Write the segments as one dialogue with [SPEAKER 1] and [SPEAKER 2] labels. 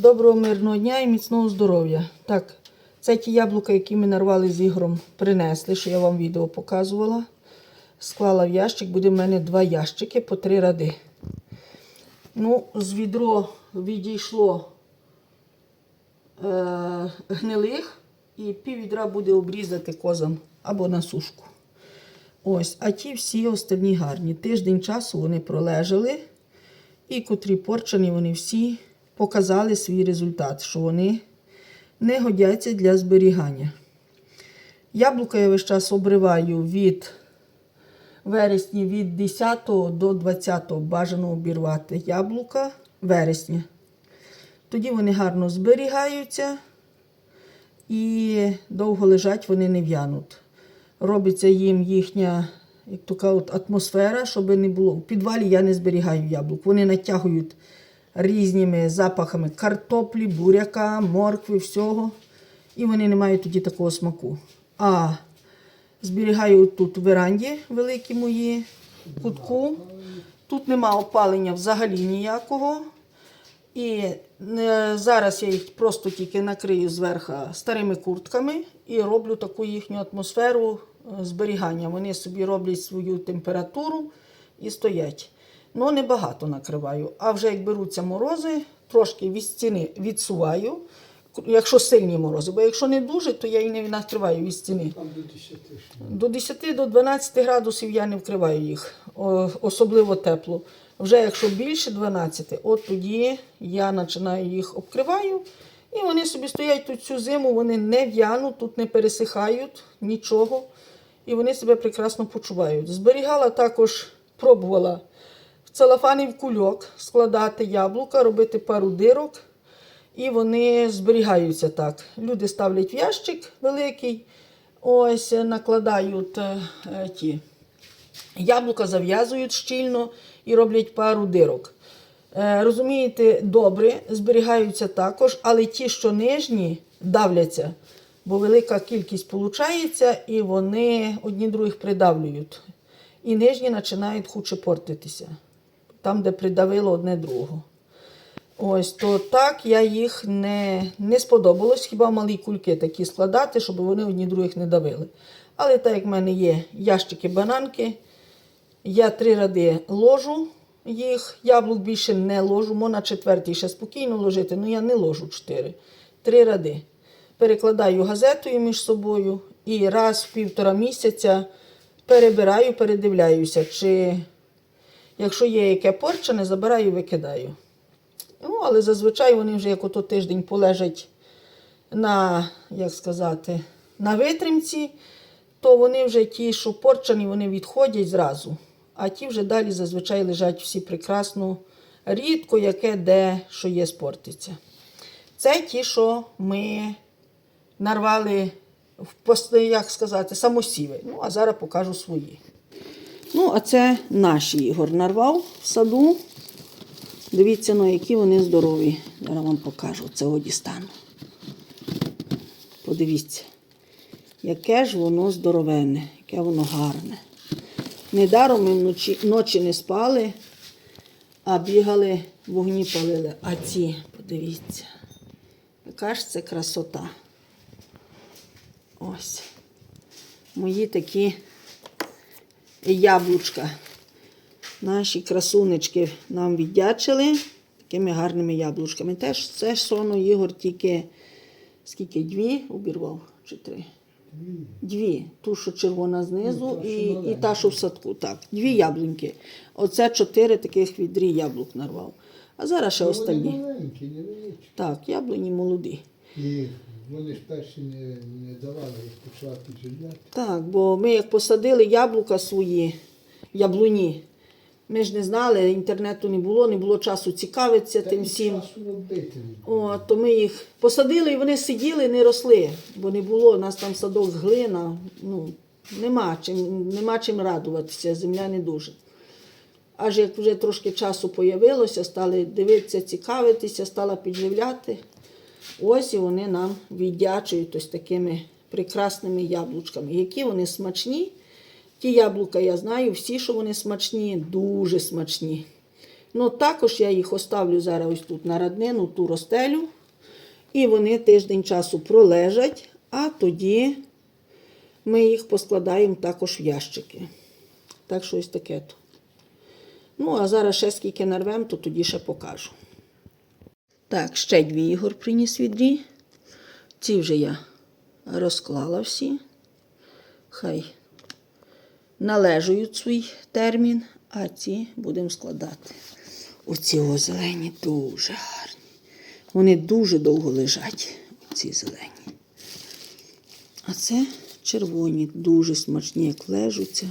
[SPEAKER 1] Доброго мирного дня і міцного здоров'я. Так, це ті яблука, які ми нарвали з ігром, принесли, що я вам відео показувала. Склала в ящик, буде в мене два ящики по три ради. Ну, з відро відійшло е, гнилих, і пів відра буде обрізати козам або на сушку. Ось, а ті всі остальні гарні. Тиждень часу вони пролежали, і котрі порчені, вони всі показали свій результат, що вони не годяться для зберігання. Яблука я весь час обриваю від вересні від 10 до 20 бажано обірвати яблука вересня. Тоді вони гарно зберігаються і довго лежать, вони не в'януть. Робиться їм їхня як така от атмосфера, щоб не було. В підвалі я не зберігаю яблук. Вони натягують різними запахами картоплі, буряка, моркви, всього. І вони не мають тоді такого смаку. А зберігаю тут в веранді великі мої кутку. Тут нема опалення взагалі ніякого. І е, зараз я їх просто тільки накрию зверху старими куртками і роблю таку їхню атмосферу е, зберігання. Вони собі роблять свою температуру і стоять. Ну, небагато накриваю. А вже як беруться морози, трошки від стіни відсуваю, якщо сильні морози. Бо якщо не дуже, то я і не накриваю від стіни.
[SPEAKER 2] Там до 10
[SPEAKER 1] до 10 до 12 градусів я не вкриваю їх, особливо тепло. Вже якщо більше 12, от тоді я починаю їх обкриваю. І вони собі стоять тут цю зиму, вони не в'януть, тут не пересихають нічого. І вони себе прекрасно почувають. Зберігала також, пробувала в целофаний в кульок складати яблука, робити пару дирок. І вони зберігаються так. Люди ставлять в ящик великий, ось накладають е, е, ті яблука, зав'язують щільно і роблять пару дирок. Е, розумієте, добре, зберігаються також, але ті, що нижні, давляться, бо велика кількість виходить, і вони одні других придавлюють. І нижні починають хуче портитися, там, де придавило одне другого. Ось, то так я їх не, не сподобалось, хіба малі кульки такі складати, щоб вони одні других не давили. Але так як в мене є ящики бананки, я три ради ложу їх, яблук більше не ложу, можна четвертий ще спокійно ложити, але я не ложу чотири. Три ради. Перекладаю газетою між собою і раз в півтора місяця перебираю, передивляюся, чи якщо є яке порчене, забираю, і викидаю. Ну, але зазвичай вони вже як ото тиждень полежать на, як сказати, на витримці, то вони вже ті, що порчані, вони відходять зразу. А ті вже далі зазвичай лежать всі прекрасно, рідко яке де що є спортиться. Це ті, що ми нарвали в як сказати, самосіви. Ну, а зараз покажу свої. Ну, а це наш Ігор нарвав в саду. Дивіться, ну, які вони здорові. Зараз вам покажу. Це дістану. Подивіться, яке ж воно здоровенне, яке воно гарне. Недаром ми вночі, ночі не спали, а бігали, вогні палили. А ці, подивіться, яка ж це красота. Ось. Мої такі яблучка. Наші красунечки нам віддячили такими гарними яблучками. Теж це ж соно Ігор тільки скільки дві обірвав чи три? Дві. Ту, що червона знизу,
[SPEAKER 2] Ну, та, що
[SPEAKER 1] і, і та, що в садку. Так, дві яблуньки. Оце чотири таких відрі яблук нарвав. А зараз ще
[SPEAKER 2] Вони
[SPEAKER 1] останні. Так, яблуні молоді.
[SPEAKER 2] І вони ж перші не, не давали, як почала підживляти.
[SPEAKER 1] Так, бо ми як посадили яблука свої, яблуні, ми ж не знали, інтернету не було, не було часу цікавитися
[SPEAKER 2] Та
[SPEAKER 1] тим
[SPEAKER 2] і
[SPEAKER 1] всім.
[SPEAKER 2] часу робити.
[SPEAKER 1] О, то ми їх посадили і вони сиділи, не росли, бо не було, у нас там садок глина, ну, нема чим, нема чим радуватися, земля не дуже. Аж як вже трошки часу появилося, стали дивитися, цікавитися, стала підживляти. Ось і вони нам віддячують ось такими прекрасними яблучками. Які вони смачні. Ті яблука я знаю, всі, що вони смачні, дуже смачні. Ну, також я їх оставлю зараз ось тут на раднину, ту розстелю. І вони тиждень часу пролежать, а тоді ми їх поскладаємо також в ящики. Так що ось таке то. Ну, а зараз ще скільки нарвем, то тоді ще покажу. Так, ще дві ігор приніс відрі. Ці вже я розклала всі. Хай належують свій термін, а ці будемо складати. Оці о зелені дуже гарні. Вони дуже довго лежать, ці зелені. А це червоні, дуже смачні, як лежуться.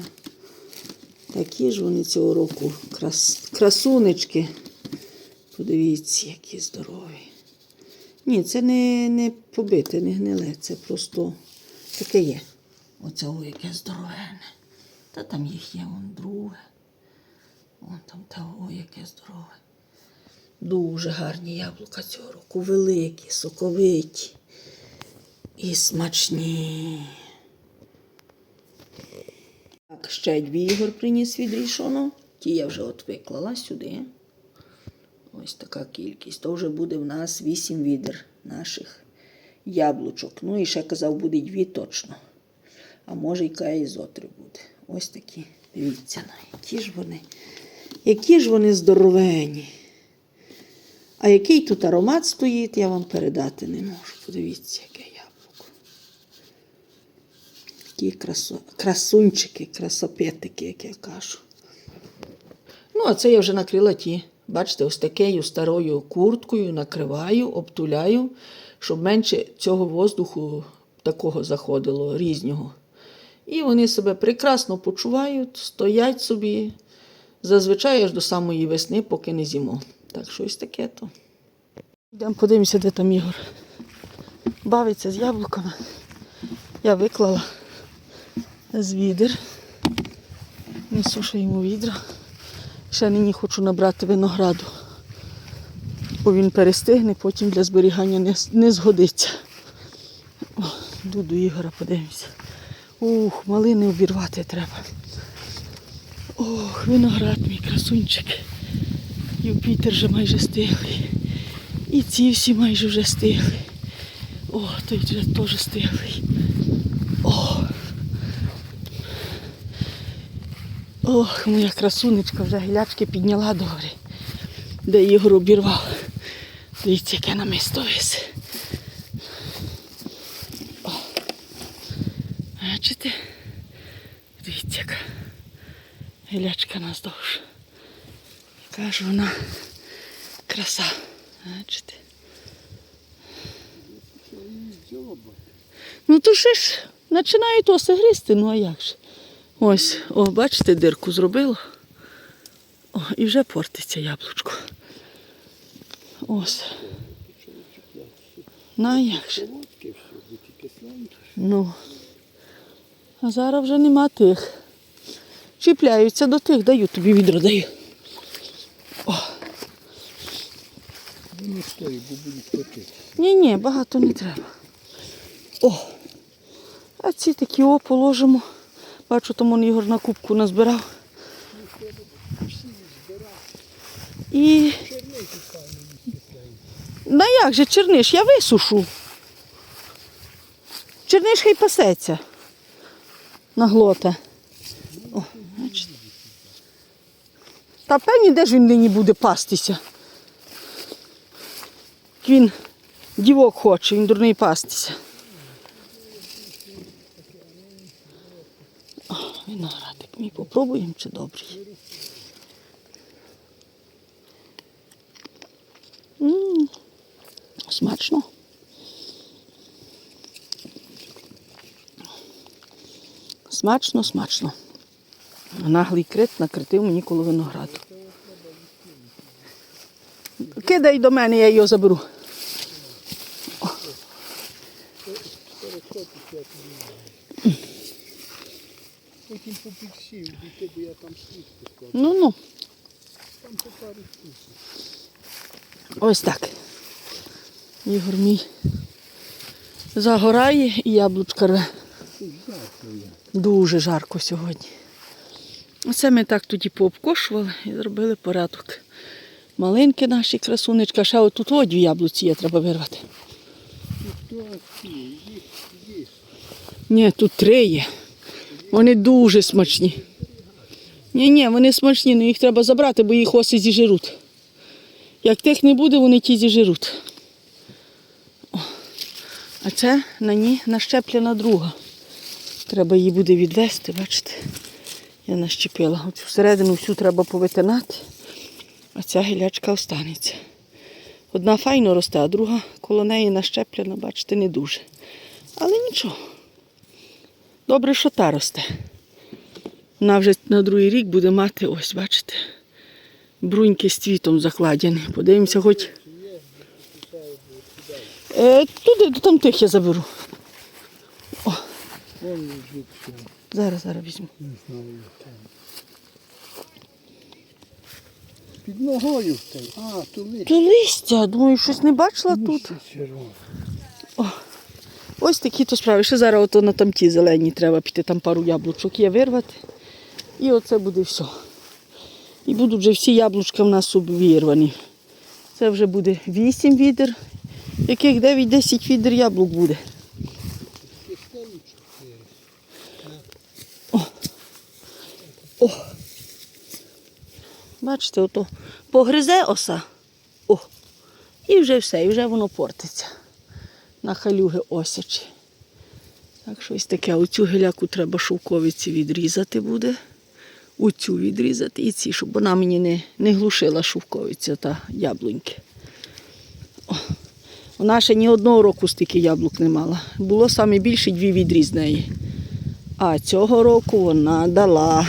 [SPEAKER 1] Такі ж вони цього року крас... красунечки. Подивіться, які здорові. Ні, це не, не побите, не гниле, це просто таке є. Оце о, яке здоровене. Та там їх є вон друге. Вон там та о, яке здорове. Дуже гарні яблука цього року. Великі, соковиті і смачні. Так, ще дві ігор приніс від рішону. Ті я вже от виклала сюди. Ось така кількість. То вже буде в нас 8 відер наших яблучок. Ну і ще казав, буде дві точно. А може, і каїзотри буде. Ось такі. Дивіться, на які ж вони. Які ж вони здоровені. А який тут аромат стоїть, я вам передати не можу. Подивіться, яке яблуко. Такі красо... красунчики, красопетики, як я кажу. Ну, а це я вже накрила ті. Бачите, ось такою старою курткою накриваю, обтуляю, щоб менше цього воздуху такого заходило, різнього. І вони себе прекрасно почувають, стоять собі, зазвичай аж до самої весни, поки не зімо. Так що ось таке то. Йдемо подивимося, де там Ігор. Бавиться з яблуками. Я виклала з відер. Несу ще йому відра. Ще нині хочу набрати винограду. Бо він перестигне, потім для зберігання не, не згодиться. О, йду до Ігора, подивимося. Ух, малини обірвати треба. Ох, виноград мій красунчик. Юпітер вже майже стиглий. І ці всі майже вже стигли. О, той вже теж стиглий. О. Ох, моя красунечка вже гілячки підняла до де Ігор обірвав. Дивіться, яке намисто вис. Бачите? Дивіться, яка гілячка наздовж. Яка ж вона краса. Бачите? Ну то ще ж починають оси гризти, ну а як же? Ось, о, бачите, дирку зробило. О, і вже портиться яблучко. Ось. Ну, а як же? Ну. А зараз вже нема тих. Чіпляються до тих, даю тобі відро даю.
[SPEAKER 2] Воно стоїть, бо будуть потити.
[SPEAKER 1] Ні, ні, багато не треба. О! А ці такі о положимо. Бачу, там он Ігор на кубку назбирав. І. На як же черниш? Я висушу. Черниш хай пасеться. На глота. О. Та певні, де ж він нині буде пастися? Він дівок хоче, він дурний пастися. Виноградик мій попробуємо чи добрий. м смачно. Смачно, смачно. Наглий крит накритив мені коло винограду. Кидай до мене, я його заберу.
[SPEAKER 2] Потім попіксів, дійти, бо я там світ поклав.
[SPEAKER 1] Ну ну.
[SPEAKER 2] Там по пару штук.
[SPEAKER 1] Ось так. Ігор мій загорає і яблучка рве. Дуже жарко сьогодні. Оце ми так тоді пообкошували і зробили порядок. Малинки наші красунечка. Ще отут о, дві яблуці є, треба вирвати. Ні, тут три є. Вони дуже смачні. Ні, ні, вони смачні, але їх треба забрати, бо їх оси зіжируть. Як тих не буде, вони ті зіжируть. А це на ній нащеплена друга. Треба її буде відвести, бачите? Я нащепила. Оцю всередину всю треба повитинати, а ця гілячка останеться. Одна файно росте, а друга коло неї нащеплена, бачите, не дуже. Але нічого. Добре, що та росте. Вона вже на другий рік буде мати, ось, бачите, бруньки з цвітом закладені. Подивимося, хоч. Е, туди, там тих я заберу.
[SPEAKER 2] Ще,
[SPEAKER 1] Зараз, зараз візьму.
[SPEAKER 2] Під ногою. А, то лише.
[SPEAKER 1] То листя, думаю, щось не бачила тут. Ось такі то справи. Ще зараз ото на там ті зелені треба піти, там пару яблучок є вирвати. І оце буде все. І будуть вже всі яблучка в нас обвірвані. Це вже буде 8 відер, яких 9-10 відер яблук буде. О. Бачите, ото погризе оса. О. І вже все, і вже воно портиться. На халюги осячі. Так що ось таке, оцю гіляку треба шовковиці відрізати буде. Оцю відрізати і ці, щоб вона мені не, не глушила шовковиця та яблуньки. О. Вона ще ні одного року стільки яблук не мала. Було саме більше дві відріз з неї. А цього року вона дала.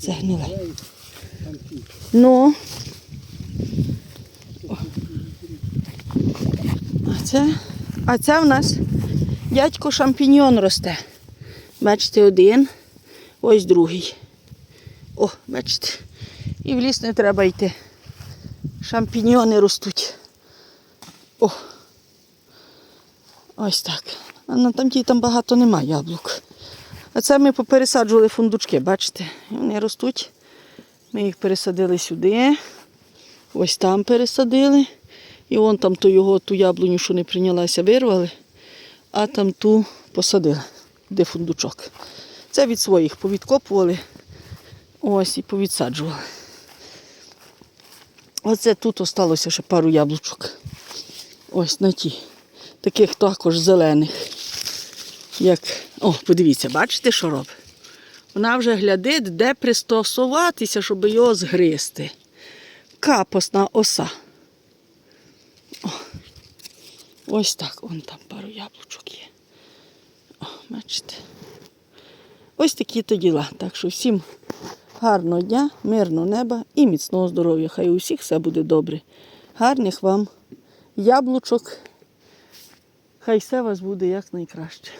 [SPEAKER 1] Це гниле. Ну. О. А це, а це в нас дядько шампіньйон росте. Бачите, один, ось другий. О, бачите. І в ліс не треба йти. Шампіньйони ростуть. О. Ось так. А на тамтій там багато нема яблук. А це ми попересаджували фундучки, бачите? Вони ростуть. Ми їх пересадили сюди, ось там пересадили. І вон там ту його, ту яблуню, що не прийнялася, вирвали, а там ту посадили, де фундучок. Це від своїх повідкопували. Ось і повідсаджували. Оце тут осталося ще пару яблучок. Ось на ті. Таких також зелених. Як... О, подивіться, бачите, що робить? Вона вже глядить, де пристосуватися, щоб його згризти. Капосна оса. О, ось так, вон там пару яблучок є. О, бачите. Ось такі то діла. Так що всім гарного дня, мирного неба і міцного здоров'я. Хай у всіх все буде добре. Гарних вам яблучок. Хай все у вас буде якнайкраще.